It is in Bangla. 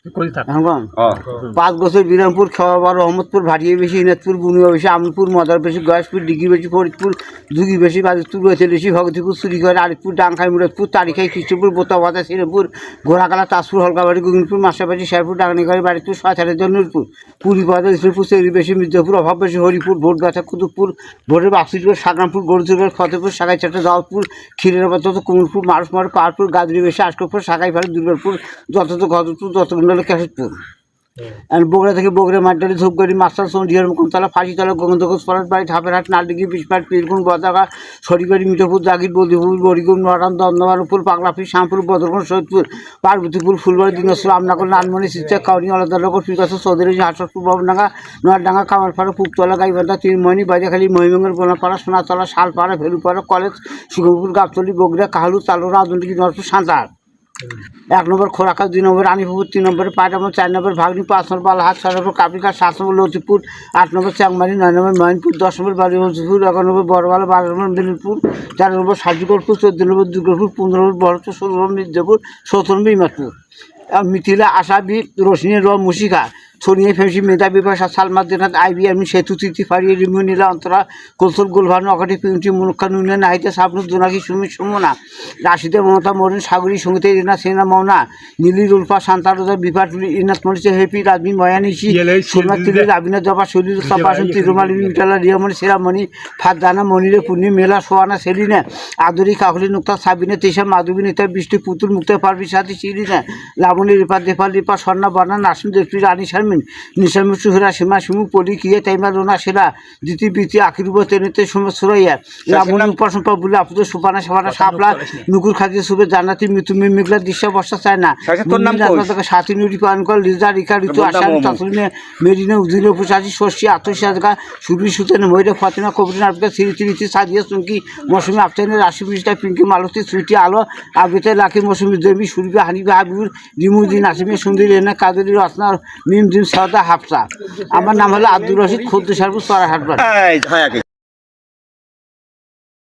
হ্যাঁ পাঁচ বছর বিরামপুর খাওয়াবার রহমতপুর ভাটিয়ে বেশি ইনাজপুর বুনিয়া বেশি আমলপুর মদার বেশি গয়েশপুর ডিগি বেশি ফরিদপুর দুগি বেশি বাজিতপুর রয়েছে বেশি ভগতিপুর সুরিগড় আলিপুর ডাংখাই মুরাদপুর তারিখাই খ্রিস্টপুর বোতাবাতা শ্রীরামপুর ঘোড়াকালা তাজপুর হলকাবাড়ি গোবিন্দপুর মাসাবাড়ি শেরপুর ডাকনিঘাড়ি বাড়িপুর সাঁতারের নূরপুর পুরীপাতা ইসলামপুর চেরি বেশি মির্জাপুর অভাব বেশি হরিপুর ভোটগাছা কুতুবপুর ভোটের বাক্সিপুর সাগরামপুর গরুচুরগড় ফতেপুর সাগাইচাটা জলপুর ক্ষীরের যত কুমুরপুর মারুসমার পাহাড়পুর গাজরি বেশি আশকপুর সাগাইপাড়ি দুর্গাপুর যত গদপুর যত কুণ্ডলে কেশবপুর আর বগুড়া থেকে বগুড়া মাঠডালি ধূপগড়ি মাস্টার সন্ধিয়ার মুকুমতলা ফাঁসিতলা গোবিন্দগঞ্জ পলাশ বাড়ি ধাপেরহাট নালডিগি বিশপাট পীরগুন বদাগা সরিবাড়ি মিঠপুর জাগির বদিপুর বরিগুন নরান দন্দমারপুর পাগলাফি শ্যামপুর বদরগুন সৈয়দপুর, পার্বতীপুর, ফুলবাড়ি, দিনাজপুর, আমনাগর লালমণি সিচা কাউনি আলাদানগর ফিরকাছ চৌধুরী হাটপুর ভবনডাঙ্গা নোয়ারডাঙ্গা, কামারপাড়া পুকতলা গাইবান্ধা, তিনমণি বাজাখালী মহিমঙ্গল, বোনাপাড়া, সোনাতলা, শালপাড়া, ভেলুপাড়া, কলেজ সুগমপুর গাবতলি, বগুড়া, কাহালু, তালোরা আদন্ডিকি নরপুর, সাঁতার। এক নম্বর খোরাকা দুই নম্বর রানীপুর তিন নম্বর পাঁচ নম্বর চার নম্বর ভাগনি, পাঁচ নম্বর বালহাট ছয় নম্বর কাপিকা সাত নম্বর লতিপুর আট নম্বর চাংমারি নয় নম্বর ময়নপুর দশ নম্বর বালিগঞ্জপুর, এগারো নম্বর বড়বালা, বারো নম্বর মেদিনীপুর তেরো নম্বর সাজুগড়পুর চোদ্দ নম্বর দুর্গাপুর, পনেরো নম্বর বড়পুর ষোলো নম্বর মির্জাপুর, সতেরো নম্বর ইমাদপুর মিথিলা আশাবি রোশনি র মুশিকা সোনিয়া ফেমসি মেধা বিভাষা সালমা দেনাথ আইবিএম সেতু তিথি ফারিয়ে রিমু নীলা অন্তরা কৌশল গোলভানু অকাটি পিউটি মুনুক্ষা নুনিয়া নাহিদা সাবনু জোনাকি সুমিত সুমনা রাশিদে মমতা মরিন সাগরী সঙ্গীতে রিনা সেনা মৌনা নীলি রুলফা শান্তারদা বিপাট ইনাত মরিচে হেপি রাজমি ময়ানিশি সুরমা তিলি রাবিনা জবা শরীর তপাসন তিরুমালি মিটালা রিয়ামণি সেরামণি ফাদানা মনিরে পূর্ণি মেলা সোয়ানা সেলিনা আদরি কাকলি নুক্তা সাবিনা তেসা মাধবী নেতা বৃষ্টি পুতুল মুক্তা পারবি সাথী শিরিনা লাবণী রিপা দেপা লিপা স্বর্ণা বর্ণা নাসিম দেবী রানী শারমিন নিশামি সুহরা সীমা শিমু পলি কিয়ে তাইমা রোনা সেরা? দ্বিতি বিতি আকিরুব তেনেতে উপাসন আপুদের সুপানা সাবানা সাপলা নুকুর খাদ্য সুবে জান্নাতি মৃত্যু দৃশ্য বর্ষা চায় না। তোর নাম সাথী নুরি পান কর লিজা রিকা ঋতু মেরিনে উদিনে পুষাছি শস্যি আতসি আজকা সুবি সুতেন ময়ূরে ফাতিমা সিরিতি রীতি মৌসুমি আফতানে রাশি পিঙ্কি মালতী সুইটি আলো আবিতে লাকি মৌসুমি দেবী সুরবি হানিবি হাবিবুর রিমুদ্দিন আসিমি সুন্দরী এনা কাদেরি রসনা সাদা হাফসা আমার নাম হলো আব্দুল রশিদ খুদ্ সারপুর একই।